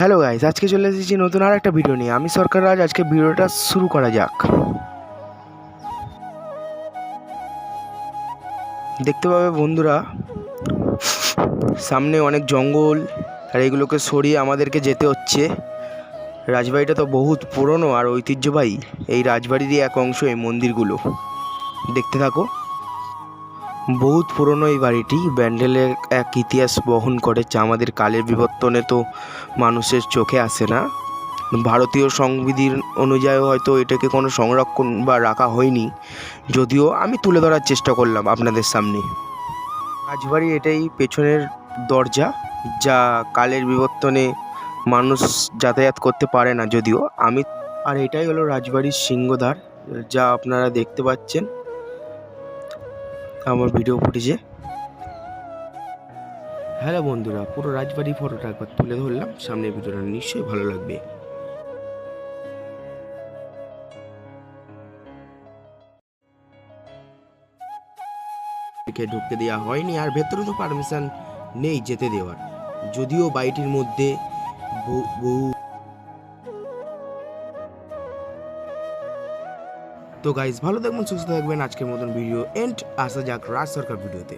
Hello guys আজকে চলে এসেছি নতুন আর একটা ভিডিও নিয়ে। আমি সরকার রাজ, আজকে ভিডিওটা শুরু করা যাক। দেখতে পাবে বন্ধুরা, সামনে অনেক জঙ্গল, আর এগুলোকে সরিয়ে আমাদেরকে যেতে হচ্ছে। রাজবাড়িটা তো বহুত পুরনো আর ঐতিহ্যবাহী। এই রাজবাড়িরই এক অংশ এই মন্দিরগুলো। দেখতে থাকো। বহুত পুরনো এই বাড়িটি। ব্যান্ডেলের এক ইতিহাস বহন করে, যা আমাদের কালের বিবর্তনে তো মানুষের চোখে আসে না। ভারতীয় সংবিধির অনুযায়ী হয়তো এটাকে কোনো সংরক্ষণ বা রাখা হয়নি। যদিও আমি তুলে ধরার চেষ্টা করলাম আপনাদের সামনে। রাজবাড়ি এটাই পেছনের দরজা, যা কালের বিবর্তনে মানুষ যাতায়াত করতে পারে না যদিও। আমি, আর এটাই হলো রাজবাড়ির সিংহদ্বার, যা আপনারা দেখতে পাচ্ছেন। আমার ভিডিও ফুটেজে হ্যালো বন্ধুরা, পুরো রাজবাড়ি ফটোটা একবার তুলে ধরলাম। সামনের ভিডিওটা নিশ্চয়ই ভালো লাগবে। ঢুকতে দেওয়া হয়নি আর ভেতরে তো পারমিশন নেই যেতে দেওয়ার। যদিও বাড়িটির মধ্যে বহু তো গাইজ ভালো থাকবেন, সুস্থ থাকবেন। আজকের মতন ভিডিও এন্ড আসা যাক রাজ সরকার ভিডিওতে